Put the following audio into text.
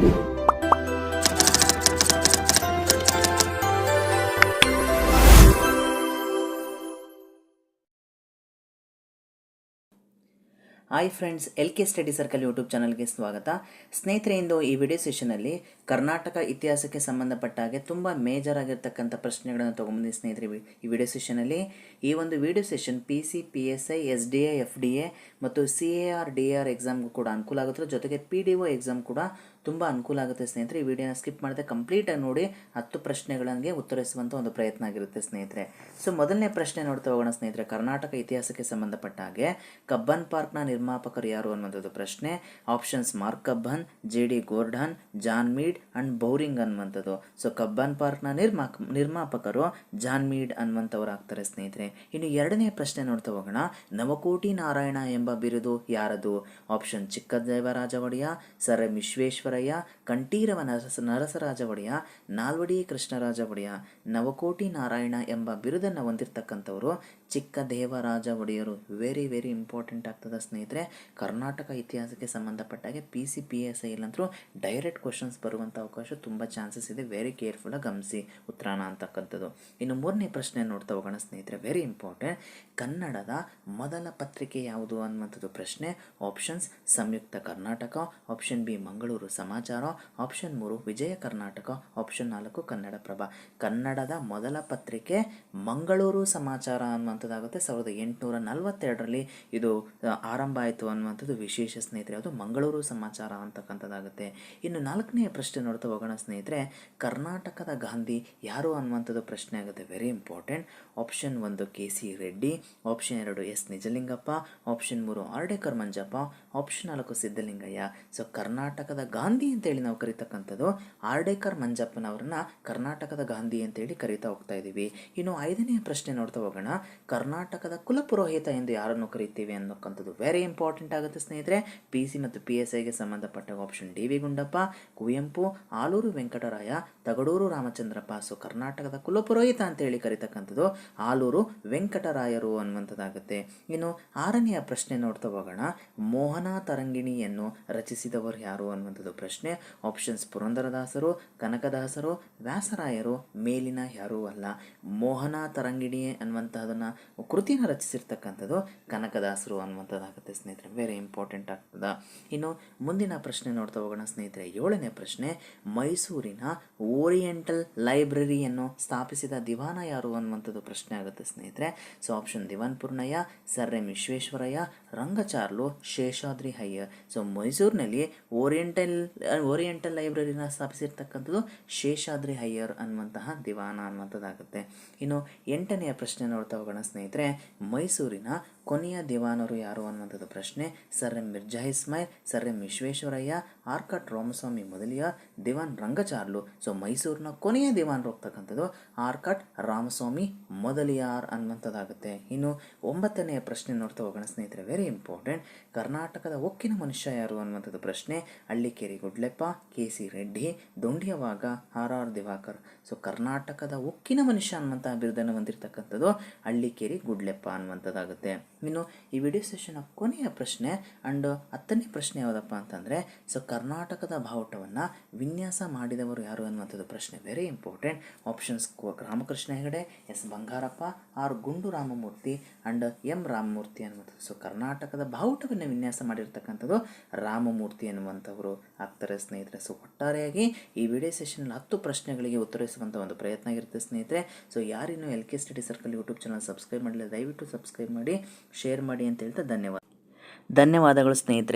you hi friends L K study circle YouTube ಚಾನಲ್ಗೆ ಸ್ವಾಗತ. ಸ್ನೇಹಿತರೆ, ಇಂದು ಈ ವಿಡಿಯೋ ಸೆಷನಲ್ಲಿ ಕರ್ನಾಟಕ ಇತಿಹಾಸಕ್ಕೆ ಸಂಬಂಧಪಟ್ಟ ಹಾಗೆ ತುಂಬ ಮೇಜರ್ ಆಗಿರ್ತಕ್ಕಂಥ ಪ್ರಶ್ನೆಗಳನ್ನು ತೊಗೊಂಬಂದಿ ಸ್ನೇಹಿತರೆ. ಈ- ವಿಡಿಯೋ ಸೆಷನಲ್ಲಿ ಈ ಒಂದು video session P C P S I S D A F D A ಮತ್ತು C A R D R ಎಕ್ಸಾಮ್ಗೂ ಕೂಡ ಅನುಕೂಲ ಆಗುತ್ತೆ. ಜೊತೆಗೆ ಪಿ ಡಿ ಒ ಎಕ್ಸಾಮ್ ಕೂಡ ತುಂಬ ಅನುಕೂಲ ಆಗುತ್ತೆ ಸ್ನೇಹಿತರೆ. ಈ ವಿಡಿಯೋನ ಸ್ಕಿಪ್ ಮಾಡದೆ ಕಂಪ್ಲೀಟಾಗಿ ನೋಡಿ ಹತ್ತು ಪ್ರಶ್ನೆಗಳಿಗೆ ಉತ್ತರಿಸುವಂಥ ಒಂದು ಪ್ರಯತ್ನ ಆಗಿರುತ್ತೆ ಸ್ನೇಹಿತರೆ. ಸೊ ಮೊದಲನೇ ಪ್ರಶ್ನೆ ನೋಡ್ತಾ ಹೋಗೋಣ ಸ್ನೇಹಿತರೆ. ಕರ್ನಾಟಕ ಇತಿಹಾಸಕ್ಕೆ ಸಂಬಂಧಪಟ್ಟ ಹಾಗೆ ಕಬ್ಬನ್ ಪಾರ್ಕ್ನ ನಿರ್ಮಾಪಕರು ಯಾರು ಅನ್ನುವಂಥದ್ದು ಪ್ರಶ್ನೆ. Options Mark Cubbon J D Gordon, John Meade and Bowring ಅನ್ನುವಂಥದ್ದು. ಸೊ ಕಬ್ಬನ್ ಪಾರ್ಕ್ನ ನಿರ್ಮಾಕ, ನಿರ್ಮಾಪಕರು ಜಾನ್ ಮೀಡ್ ಅನ್ನುವಂಥವ್ರು ಆಗ್ತಾರೆ ಸ್ನೇಹಿತರೆ. ಇನ್ನು ಎರಡನೇ ಪ್ರಶ್ನೆ ನೋಡ್ತಾ ಹೋಗೋಣ. ನವಕೋಟಿ ನಾರಾಯಣ ಎಂಬ ಬಿರುದು ಯಾರದು? Option Chikkadevaraja Odeya sir M Visvesvaraya, Kanteerava Narasa Narasaraja Odeya Nalvadi Krishnaraja ಒಡೆಯ ನವಕೋಟಿ ನಾರಾಯಣ ಎಂಬ ಬಿರುದನ್ನು ಹೊಂದಿರತಕ್ಕಂಥವರು ಚಿಕ್ಕ ದೇವರಾಜ ಒಡೆಯರು ವೆರಿ ವೆರಿ ಇಂಪಾರ್ಟೆಂಟ್ ಆಗ್ತದೆ ಸ್ನೇಹಿತರೆ. ಕರ್ನಾಟಕ ಇತಿಹಾಸಕ್ಕೆ ಸಂಬಂಧಪಟ್ಟಾಗೆ P C P S direct questions ಬರುವಂಥ ಅವಕಾಶ ತುಂಬ ಚಾನ್ಸಸ್ ಇದೆ. ವೆರಿ ಕೇರ್ಫುಲ್ಲಾಗಿ ಗಮನಿಸಿ. ಉತ್ತರಾನ ಅಂತಕ್ಕಂಥದ್ದು. ಇನ್ನು ಮೂರನೇ ಪ್ರಶ್ನೆ ನೋಡ್ತಾ ಹೋಗೋಣ ಸ್ನೇಹಿತರೆ. ವೆರಿ ಇಂಪಾರ್ಟೆಂಟ್ ಕನ್ನಡದ ಮೊದಲ ಪತ್ರಿಕೆ ಯಾವುದು ಅನ್ನುವಂಥದ್ದು ಪ್ರಶ್ನೆ. Options Samyukta Karnataka. Option B Mangaluru Samachar. Option ಮೂರು ವಿಜಯ ಕರ್ನಾಟಕ. ಆಪ್ಷನ್ ನಾಲ್ಕು ಕನ್ನಡ ಪ್ರಭ ಕನ್ನಡದ ಮೊದಲ ಪತ್ರಿಕೆ ಮಂಗಳೂರು ಸಮಾಚಾರ ಅನ್ನುವಂಥದ್ದಾಗುತ್ತೆ. ಸಾವಿರದ ಎಂಟುನೂರ ನಲವತ್ತೆರಡರಲ್ಲಿ ಇದು ಆ, ಆರಂಭ ಆಯಿತು ಅನ್ನುವಂಥದ್ದು ವಿಶೇಷ ಸ್ನೇಹಿತರೆ. ಅದು ಮಂಗಳೂರು ಸಮಾಚಾರ ಅಂತಕ್ಕಂಥದ್ದಾಗುತ್ತೆ. ಇನ್ನು ನಾಲ್ಕನೇ ಪ್ರಶ್ನೆ ನೋಡ್ತಾ ಹೋಗೋಣ ಸ್ನೇಹಿತರೆ. ಕರ್ನಾಟಕದ ಗಾಂಧಿ ಯಾರು ಅನ್ನುವಂಥದ್ದು ಪ್ರಶ್ನೆ ಆಗುತ್ತೆ. ವೆರಿ ಇಂಪಾರ್ಟೆಂಟ್ ಆಪ್ಷನ್ ಒಂದು, ಕೆ ಸಿ ರೆಡ್ಡಿ. ಆಪ್ಷನ್ ಎರಡು, ಎಸ್ ನಿಜಲಿಂಗಪ್ಪ. ಆಪ್ಷನ್ ಮೂರು ಆರ್ಡೇಕರ್ ಮಂಜಪ್ಪ ಆಪ್ಷನ್ ನಾಲ್ಕು ಸಿದ್ದಲಿಂಗಯ್ಯ ಸೊ ಕರ್ನಾಟಕದ ಗಾಂಧಿ ಅಂತೇಳಿ ನಾವು ಕರಿತಕ್ಕಂಥದ್ದು ಆರ್ಡೇಕರ್ ಮಂಜಪ್ಪನವ್ರನ್ನ ಕರ್ನಾಟಕದ ಗಾಂಧಿ ಅಂತೇಳಿ ಕರಿತಾ ಹೋಗ್ತಾ ಇದ್ದೀವಿ. ಇನ್ನು ಐದನೇ ಪ್ರಶ್ನೆ ನೋಡ್ತಾ ಹೋಗೋಣ. ಕರ್ನಾಟಕದ ಕುಲಪುರೋಹಿತ ಎಂದು ಯಾರನ್ನು ಕರಿತೀವಿ ಅನ್ನೋಕ್ಕಂಥದ್ದು. ವೆರಿ ಇಂಪಾರ್ಟೆಂಟ್ ಆಗುತ್ತೆ ಸ್ನೇಹಿತರೆ. ಪಿ ಸಿ ಮತ್ತು ಪಿ ಎಸ್ ಐಗೆ ಸಂಬಂಧಪಟ್ಟ option D V Gundappa, Kuvempu, Aluru Venkataraya, Tagaduru Ramachandrappa so ಕರ್ನಾಟಕದ ಕುಲಪುರೋಹಿತ ಅಂತೇಳಿ ಕರಿತಕ್ಕಂಥದ್ದು ಆಲೂರು ವೆಂಕಟರಾಯರು ಅನ್ನುವಂಥದ್ದಾಗುತ್ತೆ. ಇನ್ನು ಆರನೆಯ ಪ್ರಶ್ನೆ ನೋಡ್ತಾ ಹೋಗೋಣ. ಮೋಹನ ತರಂಗಿಣಿಯನ್ನು ರಚಿಸಿದವರು ಯಾರು ಅನ್ನುವಂಥದ್ದು ಪ್ರಶ್ನೆ. ಆಪ್ಷನ್ಸ್ ಪುರಂದರದಾಸರು, ಕನಕದಾಸರು, ವ್ಯಾಸರಾಯರು, ಮೇಲಿನ ಯಾರೂ ಅಲ್ಲ. ಮೋಹನ ತರಂಗಿಣಿ ಅನ್ನುವಂತಹದನ್ನ ಕೃತಿನ ರಚಿಸಿರ್ತಕ್ಕಂಥದ್ದು ಕನಕದಾಸರು ಅನ್ನುವಂಥದ್ದಾಗುತ್ತೆ ಸ್ನೇಹಿತರೆ ವೆರಿ ಇಂಪಾರ್ಟೆಂಟ್ ಆಗ್ತದೆ. ಇನ್ನು ಮುಂದಿನ ಪ್ರಶ್ನೆ ನೋಡ್ತಾ ಹೋಗೋಣ ಸ್ನೇಹಿತರೆ. ಏಳನೇ ಪ್ರಶ್ನೆ, ಮೈಸೂರಿನ ಓರಿಯೆಂಟಲ್ ಲೈಬ್ರರಿಯನ್ನು ಸ್ಥಾಪಿಸಿದ ದಿವಾನ ಯಾರು ಅನ್ನುವಂಥದ್ದು ಪ್ರಶ್ನೆ ಆಗುತ್ತೆ ಸ್ನೇಹಿತರೆ. So option Diwan Purnaiah, sir M Visvesvaraya, Rangacharlu Seshadri Iyer so ಮೈಸೂರಿನಲ್ಲಿ ಓರಿಯೆಂಟಲ್ ಓರಿಯೆಂಟಲ್ ಲೈಬ್ರರಿನ ಸ್ಥಾಪಿಸಿರ್ತಕ್ಕಂಥದ್ದು ಶೇಷಾದ್ರಿ ಹಯ್ಯರ್ ಅನ್ನುವಂತಹ ದಿವಾನ ಅನ್ನುವಂಥದ್ದಾಗುತ್ತೆ. ಇನ್ನು ಎಂಟನೆಯ ಪ್ರಶ್ನೆ ನೋಡ್ತಾ ಹೋಗೋಣ ಸ್ನೇಹಿತರೆ. ಮೈಸೂರಿನ ಕೊನೆಯ ದಿವಾನರು ಯಾರು ಅನ್ನುವಂಥದ್ದು ಪ್ರಶ್ನೆ. Sir M Mirza Ismail, sir M Visvesvaraya, Arcot Ramaswamy Mudaliar Diwan Rangacharlu. So ಮೈಸೂರಿನ ಕೊನೆಯ ದಿವಾನರು ಹೋಗ್ತಕ್ಕಂಥದ್ದು ಆರ್ಕಟ್ ರಾಮಸ್ವಾಮಿ ಮೊದಲಿಯಾರ್ ಅನ್ನುವಂಥದ್ದಾಗುತ್ತೆ. ಇನ್ನು ಒಂಬತ್ತನೆಯ ಪ್ರಶ್ನೆ ನೋಡ್ತಾ ಹೋಗೋಣ ಸ್ನೇಹಿತರೆ ವೆರಿ ಇಂಪಾರ್ಟೆಂಟ್ ಕರ್ನಾಟಕದ ಒಕ್ಕಿನ ಮನುಷ್ಯ ಯಾರು ಅನ್ನುವಂಥದ್ದು ಪ್ರಶ್ನೆ. Hallikeri Gudleppa K C Reddy, Dhondiya Wagh R R Diwakar. So ಕರ್ನಾಟಕದ ಉಕ್ಕಿನ ಮನುಷ್ಯ ಅನ್ನುವಂಥ ಬಿರುದನ್ನು ಹೊಂದಿರತಕ್ಕಂಥದ್ದು ಹಳ್ಳಿಕೇರಿ ಗುಡ್ಲೆಪ್ಪ ಅನ್ನುವಂಥದ್ದಾಗುತ್ತೆ. ಇನ್ನು ಈ ವಿಡಿಯೋ ಸೆಷನ್ನ ಕೊನೆಯ ಪ್ರಶ್ನೆ ಆ್ಯಂಡ್ ಹತ್ತನೇ ಪ್ರಶ್ನೆ ಯಾವುದಪ್ಪ ಅಂತಂದರೆ ಸೊ ಕರ್ನಾಟಕದ ಬಾವುಟವನ್ನು ವಿನ್ಯಾಸ ಮಾಡಿದವರು ಯಾರು ಅನ್ನುವಂಥದ್ದು ಪ್ರಶ್ನೆ very important options Ramakrishna Hegde, S Bangarappa, R Gundu Ramamurthy and M Ramamurthy ಅನ್ನುವಂಥದ್ದು. ಸೊ ಕರ್ನಾಟಕದ ಬಾವುಟವನ್ನು ವಿನ್ಯಾಸ ಮಾಡಿರ್ತಕ್ಕಂಥದ್ದು ರಾಮಮೂರ್ತಿ ಅನ್ನುವಂಥವರು ಆಗ್ತಾರೆ ಸ್ನೇಹಿತರೆ. ಸೊ ಒಟ್ಟಾರೆಯಾಗಿ ಈ ವಿಡಿಯೋ ಸೆಷನ್ನಲ್ಲಿ ಹತ್ತು ಪ್ರಶ್ನೆಗಳಿಗೆ ಉತ್ತರಿಸುವಂಥ ಒಂದು ಪ್ರಯತ್ನ ಇರುತ್ತೆ ಸ್ನೇಹಿತರೆ. So ಯಾರಿನ್ನೂ L K study circle YouTube channel subscribe ಮಾಡಿಲ್ಲ ದಯವಿಟ್ಟು ಸಬ್ಸ್ಕ್ರೈಬ್ ಮಾಡಿ. ಶೇರ್ ಮಾಡಿ ಅಂತ ಹೇಳ್ತಾ ಧನ್ಯವಾದ. ಧನ್ಯವಾದಗಳು ಸ್ನೇಹಿತರೆ.